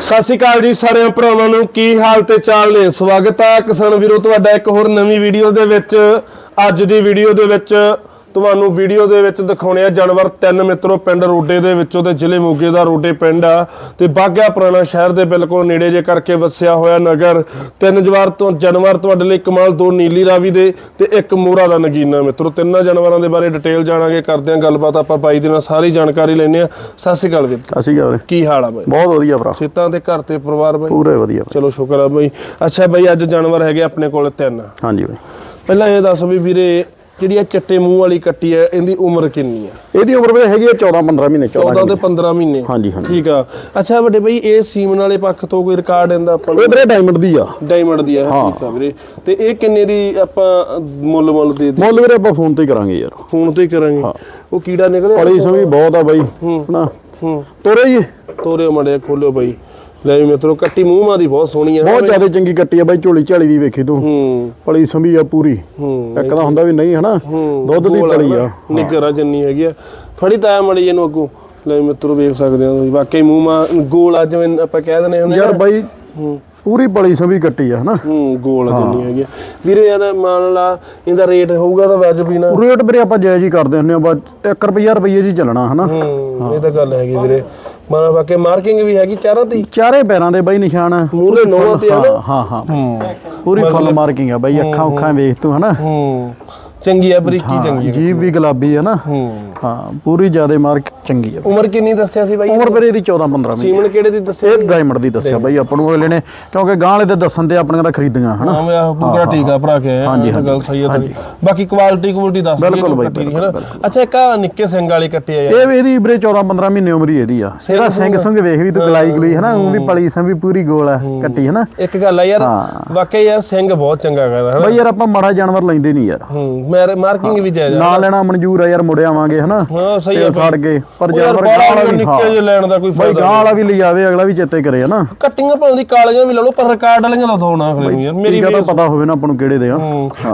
ਸਤਿ ਸ਼੍ਰੀ ਅਕਾਲ ਜੀ ਸਾਰਿਆਂ ਭਰਾਵਾਂ ਨੂੰ। ਕੀ ਹਾਲ ਤੇ ਚਾਲ ਨੇ? ਸਵਾਗਤ ਹੈ ਕਿਸਾਨ ਵੀਰੋ, ਤੁਹਾਡਾ ਇੱਕ ਹੋਰ ਨਵੀਂ ਵੀਡੀਓ ਦੇ ਵਿੱਚ। ਅੱਜ ਦੀ ਵੀਡੀਓ ਦੇ ਵਿੱਚ ਤੁਹਾਨੂੰ ਵੀਡੀਓ ਦੇ ਵਿੱਚ ਦਿਖਾਉਣੇ ਆ ਜਾਨਵਰ ਤਿੰਨ ਮਿੱਤਰੋ ਪਿੰਡ ਰੋਡੇ ਦੇ ਵਿੱਚੋਂ ਤੇ ਜ਼ਿਲ੍ਹੇ ਮੋਗੇ ਦਾ ਰੋਡੇ ਪਿੰਡ ਆ। ਤੇ ਬਾਗਾ ਪੁਰਾਣਾ ਸ਼ਹਿਰ ਦੇ ਬਿਲਕੁਲ ਨੇੜੇ ਜੇ ਕਰਕੇ ਵਸਿਆ ਹੋਇਆ ਨਗਰ। ਤਿੰਨ ਜਵਾਰ ਤੋਂ ਜਾਨਵਰ ਤੁਹਾਡੇ ਲਈ ਕਮਾਲ ਦੋ ਨੀਲੀ ਰਾਵੀ ਦੇ ਤੇ ਇੱਕ ਮੋਰਾ ਦਾ ਨਗੀਨਾ ਮਿੱਤਰੋ। ਤਿੰਨਾਂ ਜਾਨਵਰਾਂ ਦੇ ਬਾਰੇ ਡਿਟੇਲ ਜਾਣਾਂਗੇ ਕਰਦੇ ਆਂ ਗੱਲਬਾਤ। ਆਪਾਂ ਬਾਈ ਦੇ ਨਾਲ ਸਾਰੀ ਜਾਣਕਾਰੀ ਲੈਣੇ ਆ ਸਤਿ ਸ਼੍ਰੀ ਅਕਾਲ ਵੀਰ ਅਸੀਂ ਕਿਹਾ ਵੀਰੇ। ਕੀ ਹਾਲ ਆ ਬਾਈ? ਬਹੁਤ ਵਧੀਆ ਭਰਾ। ਸਿੱਤਾਂ ਤੇ ਘਰ ਤੇ ਪਰਿਵਾਰ ਬਾਈ? ਪੂਰੇ ਵਧੀਆ। ਚਲੋ ਸ਼ੁਕਰ ਆ ਬਈ। ਅੱਛਾ ਬਈ ਅੱਜ ਜਾਨਵਰ ਹੈਗੇ ਆਪਣੇ ਕੋਲ ਤਿੰਨ। ਹਾਂਜੀ ਬਾਈ। ਪਹਿਲਾਂ ਇਹ ਦੱਸ ਵੀ ਵੀਰੇ ਜਿਹੜੀ ਇਹ ਚਿੱਟੇ ਮੂੰਹ ਵਾਲੀ ਕੱਟੀ ਹੈ ਇਹਦੀ ਉਮਰ ਕਿੰਨੀ ਆ ਇਹਦੀ ਉਮਰ ਵੀਰੇ ਹੈਗੀ ਹੈ 14 15 ਮਹੀਨੇ 14 14 ਤੇ 15 ਮਹੀਨੇ। ਹਾਂਜੀ, ਹਾਂਜੀ। ਠੀਕ ਆ। ਅੱਛਾ ਵੱਡੇ ਬਈ ਇਹ ਸੀਮਨ ਵਾਲੇ ਪੱਖ ਤੋਂ ਕੋਈ ਰਿਕਾਰਡ ਇਹਦਾ ਆਪਾਂ ਇਹ ਵੀਰੇ ਡਾਇਮੰਡ ਦੀ ਆ। ਡਾਇਮੰਡ ਦੀ ਆ ਠੀਕ ਆ ਵੀਰੇ। ਤੇ ਇਹ ਕਿੰਨੇ ਦੀ ਆਪਾਂ ਮੁੱਲ ਮੁੱਲ ਦੇ ਦੇ ਮੁੱਲ ਵੀਰੇ ਆਪਾਂ ਫੋਨ ਤੇ ਹੀ ਕਰਾਂਗੇ ਯਾਰ। ਫੋਨ ਤੇ ਹੀ ਕਰਾਂਗੇ। ਉਹ ਕੀੜਾ ਨਿਕਲਿਆ? ਬੜੀ ਸਮੀ ਬਹੁਤ ਆ ਬਾਈ। ਹਨਾ? ਹੂੰ। ਤੋਰੇ ਜੀ। ਤੋਰੇ ਮੜੇ ਖੋਲਿਓ ਬਾਈ। ਲੈ ਵੀ ਮਿੱਤਰੋ ਕੱਟੀ ਮੂੰਹ ਮਾਂ ਦੀ ਬਹੁਤ ਸੋਹਣੀ ਆ। ਬਹੁਤ ਜ਼ਿਆਦਾ ਚੰਗੀ ਕੱਟੀ ਆ ਬਾਈ ਝੋਲੀ ਝਾਲੀ ਦੀ ਵੇਖੀ ਤੂੰ। ਹੂੰ। ਬੜੀ ਸਮੀ ਆ ਪੂਰੀ। ਹੂੰ ਇੱਕ ਤਾਂ ਹੁੰਦਾ ਵੀ ਨਹੀਂ ਹਨਾ? ਦੁੱਧ ਦੀ ਪਲੀ ਆ ਨਿੱਘਰ ਆ ਜਿੰਨੀ ਹੈਗੀ ਆ। ਫੜੀ ਤਾਂ ਮੜੀ ਇਹਨੂੰ ਅੱਗੋਂ। ਲੈ ਮਿੱਤਰੋ ਵੇਖ ਸਕਦੇ ਹੋ ਵਾਕਈ ਮੂੰਹ ਮਾ ਗੋਲ ਆ ਜਿਵੇਂ ਆਪਾਂ ਕਹਿ ਦਿੰਦੇ ਹੁੰਦੇ ਯਾਰ। ਬਾਈ ਹੂੰ। ਪੂਰੀ ਬੜੀ ਸਮੀ ਕੱਟੀ ਆ ਹਨਾ? ਹੂੰ ਗੋਲ ਆ ਜਿੰਨੀ ਹੈਗੀ ਆ। ਵੀਰੇ ਯਾਰ ਮੰਨ ਲਾ ਇਹਦਾ ਰੇਟ ਹੋਊਗਾ ਤਾਂ ਵਾਜਬ ਨਾ। ਰੇਟ ਵੀਰੇ ਆਪਾਂ ਜਾਇਜ਼ ਹੀ ਕਰਦੇ ਹੁੰਦੇ ਆ ਬਸ 1 ਰੁਪਿਆ ਰੁਪਈਏ ਜੀ ਚੱਲਣਾ ਹਨਾ? ਹੂੰ। ਇਹ ਤਾਂ ਗੱਲ ਹੈਗੀ ਵੀਰੇ। ਮੰਨ ਵਾਕਈ ਮਾਰਕਿੰਗ ਵੀ ਹੈਗੀ ਚਾਰਾਂ ਦੀ ਚਾਰੇ ਪੈਰਾਂ ਦੇ ਬਾਈ ਨਿਸ਼ਾਨ। ਆ ਮੂਹਰੇ ਨੋਹਾਂ ਤੇ ਆ ਨਾ। ਹਾਂ ਹਾਂ ਹੂੰ ਪੂਰੀ ਫੁੱਲ ਮਾਰਕਿੰਗ ਆ ਬਾਈ ਅੱਖਾਂ ਉੱਖਾਂ ਵੇਖ ਤੂੰ ਹਨਾ? ਹੂੰ। ਚੰਗੀ ਆ ਬਰੀਕੀ ਚੰਗੀ ਆ। ਜੀਬ ਵੀ ਗੁਲਾਬੀ ਹੈ ਨਾ। ਹੂੰ। ਹਾਂ ਪੂਰੀ ਜਿਆਦੇ ਮਾਰਕ ਚੰਗੀ ਹੈ ਉਮਰ ਕਿੰਨੀ ਦੱਸਿਆ ਸੀ ਬਾਈ? ਉਮਰ ਵੀਰੇ ਦੀ 14 15 ਮਹੀਨੇ। ਸੀਮਨ ਕਿਹੜੇ ਦੀ ਦੱਸਿਆ ਇਹ ਡਾਇਮੰਡ ਦੀ ਦੱਸਿਆ ਬਾਈ ਆਪਾਂ ਨੂੰ ਅਗਲੇ ਨੇ ਕਿਉਂਕਿ ਗਾਂ ਵਾਲੇ ਦੇ ਦੱਸਣ ਤੇ ਆਪਣੀਆਂ ਤਾਂ ਖਰੀਦੀਆਂ ਹਨਾ। ਹਾਂ ਆਹ ਪੂਰਾ ਟੀਕਾ ਭਰਾ ਕੇ ਆਇਆ ਤਾਂ ਗੱਲ ਸਹੀ ਹੈ ਤੇਰੀ। ਬਾਕੀ ਕੁਆਲਿਟੀ ਕੁਆਲਿਟੀ ਦੱਸ ਦਈਏ ਬਿਲਕੁਲ ਬਾਈ, ਦੀ, ਹੈਨਾ। ਅੱਛਾ ਇੱਕ ਆਹ ਨਿੱਕੇ ਸਿੰਘ ਵਾਲੀ ਕੱਟੀ ਆ ਯਾਰ। ਇਹ ਵੀ ਇਹਦੀ ਵੀਰੇ 14 15 ਮਹੀਨੇ ਉਮਰ ਹੀ ਇਹਦੀ ਆ। ਇਹਦਾ ਸਿੰਘ ਸੁੰਘ ਵੇਖ ਵੀ ਤੂੰ ਗਲਾਈ ਗਲੀ ਹਨਾ ਉਹ ਵੀ ਪਲੀ ਸੰਭੀ ਪੂਰੀ ਗੋਲ ਆ ਕੱਟੀ ਹਨਾ। ਇੱਕ ਗੱਲ ਆ ਯਾਰ ਹਾਂ। ਵਾਕਈ ਯਾਰ ਸਿੰਘ ਬਹੁਤ ਚੰਗਾ ਕਰਦਾ ਹੈ ਬਾਈ ਯਾਰ ਆਪਾਂ ਮਾੜਾ ਜਾਨਵਰ ਲੈਂਦੇ ਨਹੀਂ ਯਾਰ। ਹੂੰ ਮਾਰਕਿੰਗ ਵੀ ਜਾਇਜ਼ ਨਾ ਲੈਣਾ ਮਨਜ਼ੂਰ ਆ ਯਾਰ ਮੁੜ ਆਵਾਂਗੇ ਹਨਾ? ਹਾਂ ਸਹੀ ਤੇ ਆ ਛੱਡ ਗਏ ਪਰ ਜਾਨਵਰ ਵਾਲਾ ਵੀ ਨਿੱਕੇ ਜਿਹੇ ਲੈਣ ਦਾ ਕੋਈ ਫਾਇਦਾ ਗਾਂ ਵਾਲਾ ਵੀ ਲਿਜਾਵੇ ਅਗਲਾ ਵੀ ਚੇਤੇ ਕਰੇ ਹਨਾ? ਕੱਟੀਆਂ ਭਾਵੇਂ ਦੀ ਕਾਲੀਆਂ ਵੀ ਲਾ ਲਓ ਪਰ ਰਿਕਾਰਡ ਵਾਲੀਆਂ ਦਾ ਦੋਣਾ ਅਗਲੇ ਨੂੰ ਯਾਰ। ਮੇਰੀ ਤਾਂ ਪਤਾ ਹੋਵੇ ਨਾ ਆਪਾਂ ਨੂੰ ਕਿਹੜੇ ਦੇ ਆ।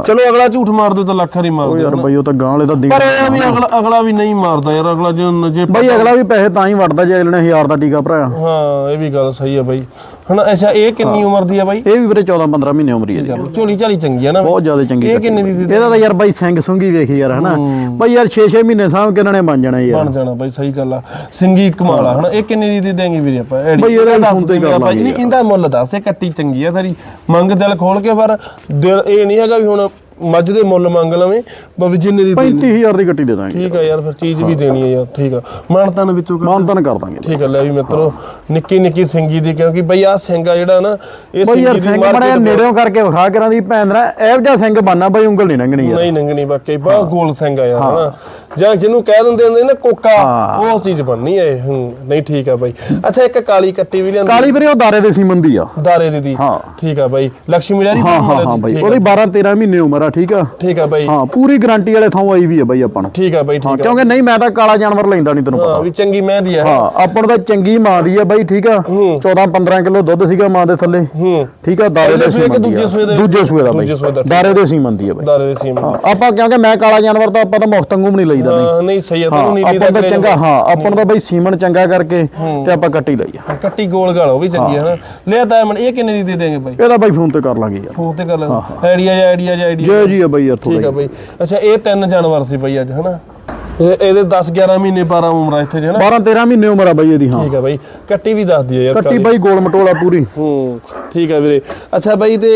ਚਲੋ ਅਗਲਾ ਝੂਠ ਮਾਰ ਦੇ ਤਾਂ ਲੱਖ ਹੀ ਮਾਰ ਉਹ ਦੇ ਯਾਰ ਬਾਈ ਉਹ ਤਾਂ ਗਾਂ ਵਾਲੇ ਦਾ ਦੀ ਪਰ ਇਹ ਵੀ ਅਗਲਾ ਅਗਲਾ ਵੀ ਨਹੀਂ ਮਾਰਦਾ ਯਾਰ ਅਗਲਾ ਜੇ ਜੇ ਬਾਈ ਅਗਲਾ ਵੀ ਪੈਸੇ ਤਾਂ ਹੀ ਵੜਦਾ ਜੇ ਅਗਲੇ ਨੇ 1000 ਦਾ ਟੀਕਾ ਭਰਾਇਆ ਹਾਂ ਇਹ ਵੀ ਗੱਲ ਸਹੀ ਆ ਬਾਈ। ਹੁਣ ਅੱਛਾ ਇਹ ਕਿੰਨੀ ਉਮਰ ਦੀ ਆ ਬਾਈ? ਇਹ ਵੀ ਵੀਰੇ 14 15 ਮਹੀਨੇ ਉਮਰ ਹੀ ਇਹਦੀ। ਝੋਲੀ ਝਾਲੀ ਚੰਗੀ ਆ ਨਾ ਬਹੁਤ ਜ਼ਿਆਦਾ ਚੰਗੀ ਇਹ ਕਿੰਨੇ ਦੀ ਇਹਦਾ ਤਾਂ ਯਾਰ ਬਾਈ ਸਿੰਘ ਸੁੰਗੀ ਵੇਖੀ ਯਾਰ ਹਨਾ। ਬਾਈ ਯਾਰ 6-6 ਮਹੀਨੇ ਸਾਂਭ ਕੇ ਇਹਨਾਂ ਨੇ ਬਣ ਜਾਣਾ ਯਾਰ ਬਣ ਜਾਣਾ ਬਾਈ ਸਹੀ ਗੱਲ ਆ। ਸਿੰਗੀ ਕਮਾਲ ਆ ਹਨਾ ਇਹ ਕਿੰਨੇ ਦੀ ਦੇ ਦੇਂਗੇ ਵੀਰੇ ਆਪਾਂ? ਐਡੀ ਬਾਈ ਇਹਦਾ ਦੱਸ ਦਿੰਦੇ ਕਰ ਲਾਂਗੇ ਨਹੀਂ ਇਹਦਾ ਮੁੱਲ ਦੱਸ ਇਹ ਕੱਟੀ ਚੰਗੀ ਆ ਤੇਰੀ। ਮੰਗ ਦਿਲ ਖੋਲ ਕੇ ਪਰ ਦਿਲ ਇਹ ਨਹੀਂ ਹੈਗਾ ਵੀ ਹੁਣ ਮੱਝ ਦੇ ਮੁੱਲ ਮੰਗ ਲਵੇਂ ਬਸ ਜਿੰਨੇ ਦੀ ਦੇਣੀ। 35000 ਦੀ ਕੱਟੀ ਦੇ ਦਾਂਗੇ। ਠੀਕ ਆ ਯਾਰ ਫਿਰ ਚੀਜ਼ ਵੀ ਦੇਣੀ ਆ ਯਾਰ ਠੀਕ ਆ। ਮਾਨਤਨ ਵਿੱਚੋਂ ਮਾਨਤਨ ਕਰ ਦਾਂਗੇ। ਠੀਕ ਆ ਲੈ ਵੀ ਮਿੱਤਰੋ ਨਿੱਕੀ ਨਿੱਕੀ ਸਿੰਗੀ ਦੀ ਕਿਉਂਕਿ ਬਈ ਆ ਸਿੰਘ ਆ ਜਿਹੜਾ ਨਾ ਇਹ ਬਾਈ ਯਾਰ ਸਿੰਗੀ ਦੀ ਸਿੰਘ market ਬੜਾ ਨੇੜਿਓਂ ਕਰਕੇ ਵਿਖਾ ਕਰਾਂ ਦੀ ਦਾ ਇਹੋ ਜਿਹਾ ਸਿੰਘ ਬਣਨਾ ਬਾਈ ਉਂਗਲ ਨਹੀਂ ਲੰਘਣੀ ਯਾਰ। ਨਹੀਂ ਨੰਗਣੀ ਬਾਕੀ ਬਹੁਤ ਗੋਲ ਸਿੰਘ ਆ ਯਾਰ ਹਨਾ। ਜਾਂ ਜਿਹਨੂੰ ਕਹਿ ਦਿੰਦੇ ਹੁੰਦੇ ਨਾ ਕੋਕਾ ਉਹ ਚੀਜ਼ ਬਣਨੀ ਹੈ ਹੂੰ ਨਹੀਂ ਠੀਕ ਆ ਬਾਈ। ਅੱਛਾ ਇੱਕ ਕਾਲੀ ਕੱਟੀ ਵੀ ਲਿਆਂਦੀ। ਕਾਲੀ ਵੀਰੇ ਉਹ ਦਾਰੇ ਦੇ ਸੀਮਨ ਦੀ ਆ। ਦਾਰੇ ਦੀ ਦੀ। ਹਾਂ। ਠੀਕ ਆ ਬਾਈ ਲక్ష్ਮੀ ਲਾਰੀ ਹਾਂ ਹਾਂ ਹਾਂ ਬਾਈ। ਉਹਦੀ 12 13 ਮਹੀਨੇ ਉਮਰ ਆ ਠੀਕ ਆ? ਠੀਕ ਆ ਬਾਈ। ਹਾਂ ਪੂਰੀ ਗਾਰੰਟੀ ਵਾਲੇ ਥਾਂ ਆਈ ਵੀ ਆ ਬਾਈ ਆਪਾਂ ਨੂੰ। ਠੀਕ ਆ ਬਾਈ ਠੀਕ ਆ। ਕਿਉਂਕਿ ਨਹੀਂ ਮੈਂ ਤਾਂ ਕਾਲਾ ਜਾਨਵਰ ਲੈਂਦਾ ਨਹੀਂ ਤੈਨੂੰ ਪਤਾ। ਹਾਂ ਵੀ ਚੰਗੀ ਮਹਿੰਦੀ ਆ। ਹਾਂ ਆਪਾਂ ਨੂੰ ਤਾਂ ਚੰਗੀ ਮਾਂ ਦੀ ਆ ਬਾਈ ਠੀਕ ਆ? 14 15 ਕਿਲੋ ਦੁੱਧ ਸੀਗਾ ਮਾਂ ਦੇ ਥੱਲੇ। ਹੂੰ। ਠੀਕ ਆ ਦਾਰੇ ਦੇ ਸੀਮਨ ਦੀ ਦੂਜੇ ਸੂਏ ਦੇ? ਦੂਜੇ ਸੂਏ ਦਾ ਬਾਈ। ਦਾ, ਦਾਰੇ ਦੇ ਸੀਮਨ ਦੀ ਆ ਬਾਈ। ਦਾਰੇ ਦੇ ਸੀਮ ਹਾਂ, ਆਪਾਂ ਕਿਉਂਕਿ ਮੈਂ ਕਾਲਾ ਜਾਨਵਰ ਤਾਂ ਆਪਾਂ ਤਾਂ ਮੁਖਤ ਵਾਂਗੂ ਵੀ ਨਹੀਂ ਲਈਦਾ ਨਹੀਂ ਨਹੀਂ ਸਹੀ ਆ ਹਾਂ ਤੈਨੂੰ ਨੀਲੀ ਆਪਾਂ ਦਾ ਤਾਂ ਚੰਗਾ ਹਾਂ ਆਪਾਂ ਤਾਂ ਬਾਈ ਸੀਮਨ ਚੰਗਾ ਕਰਕੇ ਤੇ ਆਪਾਂ ਕੱਟੀ ਲਈ ਆ। ਕੱਟੀ ਗੋਲ ਗਾਲ ਉਹ ਵੀ ਚੰਗੀ ਹੈ। ਨਾ ਲਿਆ ਤਾਂ ਇਹ ਕਿੰਨੇ ਦੀ ਦੇ ਦੇਂਗੇ ਬਾਈ? ਇਹਦਾ ਬਾਈ ਫੋਨ ਤੇ ਕਰ ਲਾਂਗੇ ਯਾਰ। ਫੋਨ ਤੇ ਕਰ ਲੈ ਆਈਡੀਆ ਜਾਂ ਆਈਡੀਆ ਜਾਂ ਆਈਡੀਆ ਜੈ ਜੀ ਆ ਬਾਈ ਯਾਰ ਠੀਕ ਥੋੜਾ ਆ ਬਾਈ। ਅੱਛਾ ਇਹ ਤਿੰਨ ਜਾਨਵਰ ਸੀ ਬਾਈ ਅੱਜ ਹਨਾ? ਇਹ ਇਹਦੇ 10 11 ਮਹੀਨੇ 12 ਉਮਰਾਂ ਇੱਥੇ ਜਣਾ 12 13 ਮਹੀਨੇ ਉਮਰ ਆ ਬਾਈ ਇਹਦੀ ਹਾਂ। ਠੀਕ ਆ ਬਾਈ। ਕੱਟੀ ਵੀ ਦੱਸ ਦਈਏ ਯਾਰ ਕੱਟੀ ਬਾਈ ਗੋਲ ਮਟੋਲਾ ਪੂਰੀ। ਹੂੰ ਠੀਕ ਆ ਵੀਰੇ। ਅੱਛਾ ਬਾਈ ਤੇ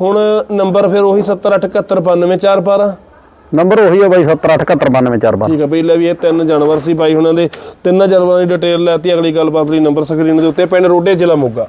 ਹੁਣ ਨੰਬਰ ਫਿਰ ਉਹੀ 789195 ਨੰਬਰ ਉਹੀ ਆ ਬਾਈ 789194 ਠੀਕ ਆ ਬਈ ਲੈ ਵੀ ਇਹ ਤਿੰਨ ਜਾਨਵਰ ਸੀ ਬਾਈ ਹੁਣਾਂ ਦੇ ਤਿੰਨਾਂ ਜਾਨਵਰਾਂ ਦੀ ਡਿਟੇਲ ਲੈਤੀ ਅਗਲੀ ਗੱਲਬਾਤ ਲਈ ਨੰਬਰ ਸਕਰੀਨ ਦੇ ਉੱਤੇ ਪਿੰਡ ਰੋਡੇ ਜ਼ਿਲ੍ਹਾ ਮੋਗਾ।